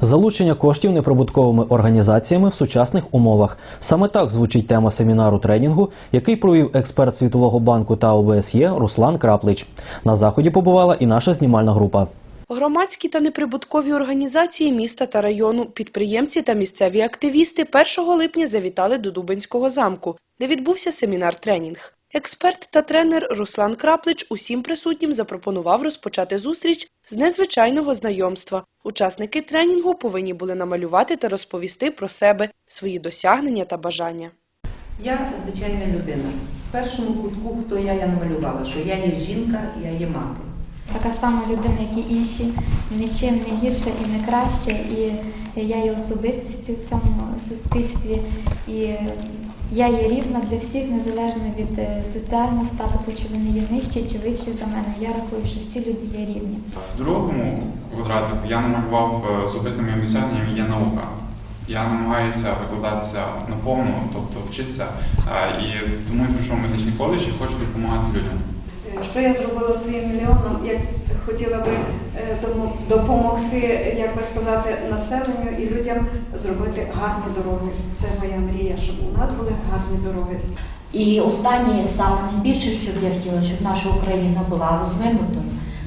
Залучення коштів неприбутковими організаціями в сучасних умовах. Саме так звучить тема семінару тренінгу, який провів експерт Світового банку та ОБСЄ Руслан Краплич. На заході побувала і наша знімальна група. Громадські та неприбуткові організації міста та району, підприємці та місцеві активісти 1 липня завітали до Дубенського замку, де відбувся семінар-тренінг. Експерт та тренер Руслан Краплич усім присутнім запропонував розпочати зустріч з незвичайного знайомства. Учасники тренінгу повинні були намалювати та розповісти про себе, свої досягнення та бажання. Я звичайна людина. В першому кутку, хто я, я намалювала, що я є жінка, я є мати. така сама людина, як і інші, нічим не гірша і не краще. І я є особистістю в цьому суспільстві. І я є рівна для всіх, незалежно від е, соціального статусу, чи вони є нижчі чи вищі за мене. Я рахую, що всі люди є рівні. В другому квадратику я намалював е, особистим моїм досягненням є наука. Я намагаюся викладатися наповну, тобто вчитися, і тому я прийшов в медичний коледж і хочу допомагати людям. Що я зробила своїм мільйоном, як хотіла би допомогти, як би сказати, населенню і людям зробити гарні дороги. Це моя мрія, щоб у нас були гарні дороги. І останнє саме найбільше, що б я хотіла, щоб наша Україна була розвинутою,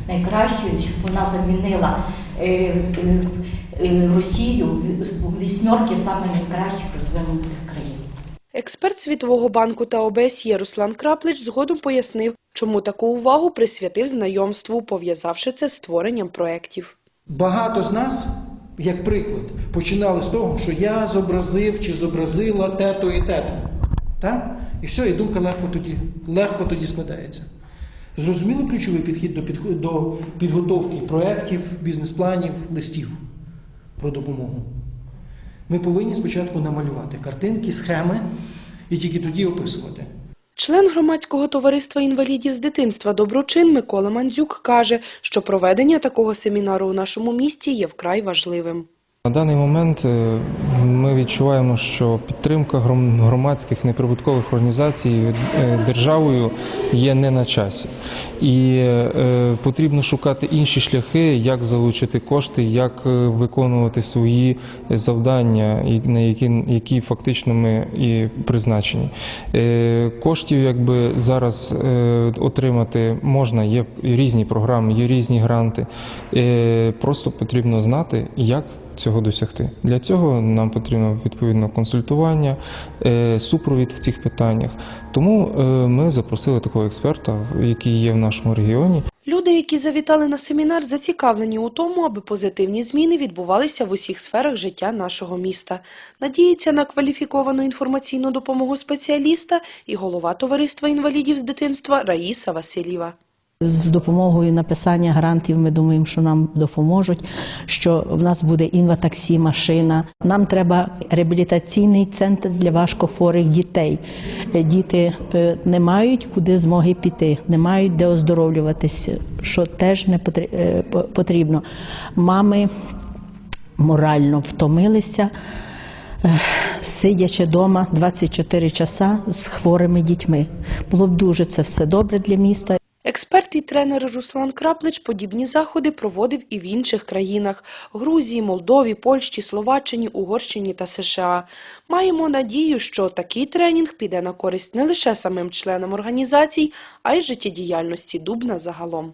найкращою, щоб вона замінила е, е, е, Росію в вісьмерки саме найкращих розвинутих країн. Експерт Світового банку та ОБСЄ Руслан Краплич згодом пояснив, чому таку увагу присвятив знайомству, пов'язавши це з створенням проєктів. Багато з нас, як приклад, починали з того, що я зобразив чи зобразила тето і тето. Так? І все, і думка легко тоді, легко тоді складається. Зрозуміло ключовий підхід до, підхо- до підготовки проєктів, бізнес-планів, листів про допомогу. Ми повинні спочатку намалювати картинки, схеми і тільки тоді описувати. Член громадського товариства інвалідів з дитинства Доброчин Микола Мандзюк каже, що проведення такого семінару у нашому місті є вкрай важливим. На даний момент е, ми відчуваємо, що підтримка гром- громадських неприбуткових організацій е, державою є не на часі, і е, потрібно шукати інші шляхи, як залучити кошти, як виконувати свої завдання, на які, які фактично ми і призначені. Коштів, якби зараз отримати можна, є різні програми, є різні гранти. Просто потрібно знати, як цього досягти. Для цього нам потрібно відповідно консультування, е, супровід в цих питаннях. Тому е, ми запросили такого експерта, який є в нашому регіоні. Люди, які завітали на семінар, зацікавлені у тому, аби позитивні зміни відбувалися в усіх сферах життя нашого міста. Надіється на кваліфіковану інформаційну допомогу спеціаліста і голова товариства інвалідів з дитинства Раїса Васильєва. З допомогою написання грантів ми думаємо, що нам допоможуть. Що в нас буде інватаксі, машина. Нам треба реабілітаційний центр для важкохворих дітей. Е, Діти е, не мають куди змоги піти, не мають де оздоровлюватися, що теж не е, по- потрібно. Мами морально втомилися. Сидячи вдома 24 часа з хворими дітьми. Було б дуже це все добре для міста. Експерт і тренер Руслан Краплич подібні заходи проводив і в інших країнах – Грузії, Молдові, Польщі, Словаччині, Угорщині та США. Маємо надію, що такий тренінг піде на користь не лише самим членам організацій, а й життєдіяльності Дубна загалом.